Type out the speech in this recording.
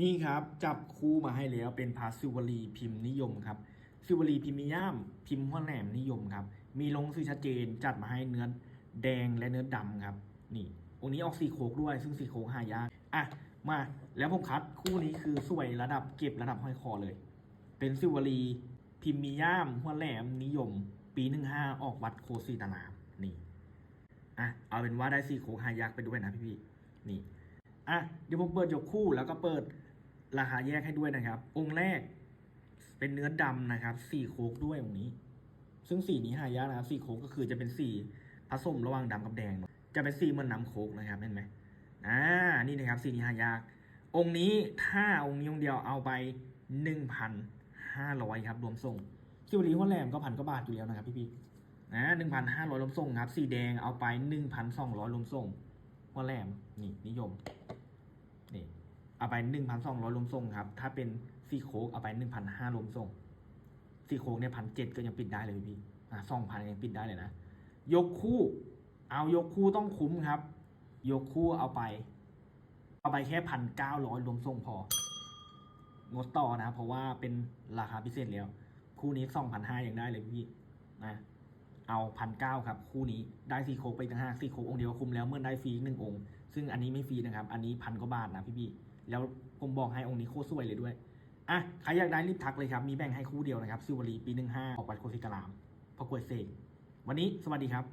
นี่ครับจับคู่มาให้แล้วเป็นพาซิวลีพิมพ์นิยมครับซิวลีพิมพ์มิยามพิมพ์หัวแหลมนิยมครับ มีลงชื่อชัดเจนจัดมาให้เนื้อแดงและเนื้อดำครับ นี่องค์นี้ออกสีโคกด้วย ซึ่งสีโคกหายากอะมาแล้วผมคัดคู่นี้คือสวยระดับเก็บระดับห้อยคอเลย เป็นซิวลีพิมพ์มิยามหัวแหลมนิยม ปีหนึ่งห้าออกวัดโคสีตานามนี่อะเอาเป็นว่าได้สีโคกหายากไปด้วยนะพี่ๆนี่อะเดี๋ยวผมเปิดยกคู่แล้วก็เปิด ราคาแยกให้ด้วยนะครับ องค์แรกเป็นเนื้อดำนะครับสีโคกด้วยองค์นี้ ซึ่งสีนี้หายากนะครับสีโคกก็คือจะเป็นสีผสมระหว่างดำกับแดงเนอะจะเป็นสีเหมือนน้ำโคกนะครับเห็นไหมอ่านี่นะครับสีนี้หายาก องค์นี้ถ้าองค์นี้องค์เดียวเอาไปหนึ่งพันห้าร้อยครับ รวมส่งซิวลีหัวแหลมก็พันก็บาทอยู่แล้วนะครับพี่ๆนะหนึ่งพันห้าร้อยรวมส่งครับ สีแดงเอาไปหนึ่งพันสองร้อยรวมส่งหัวแหลมนี่นิยม เอาไปหนึ่งพันสองร้อยรวมส่งครับ ถ้าเป็นซีโคกเอาไปหนึ่งพันห้ารวมส่งซีโคกเนี่ยพันเจ็ดก็ยังปิดได้เลยพี่อะสองพันยังปิดได้เลยนะ ยกคู่ เอายกคู่ต้องคุ้มครับ ยกคู่เอาไป เอาไปแค่พันเก้าร้อยรวมส่งพองดต่อนะ เพราะว่าเป็นราคาพิเศษแล้ว คู่นี้สองพันห้ายังได้เลยพี่นะเอาพันเก้าครับ คู่นี้ได้ซีโคกไปตั้งห้าซีโคกองเดียวคุ้มแล้วเมื่อได้ฟรีอีกหนึ่งองค์ ซึ่งอันนี้ไม่ฟรีนะครับ อันนี้พันกว่าบาทนะพี่พี่ แล้วผมบอกให้องค์นี้โคตรสวยเลยด้วยอะใครอยากได้รีบทักเลยครับ มีแบ่งให้คู่เดียวนะครับซิวลีปีหนึ่งห้าออกวัดโคสิกรามพระกวยเสกวันนี้สวัสดีครับ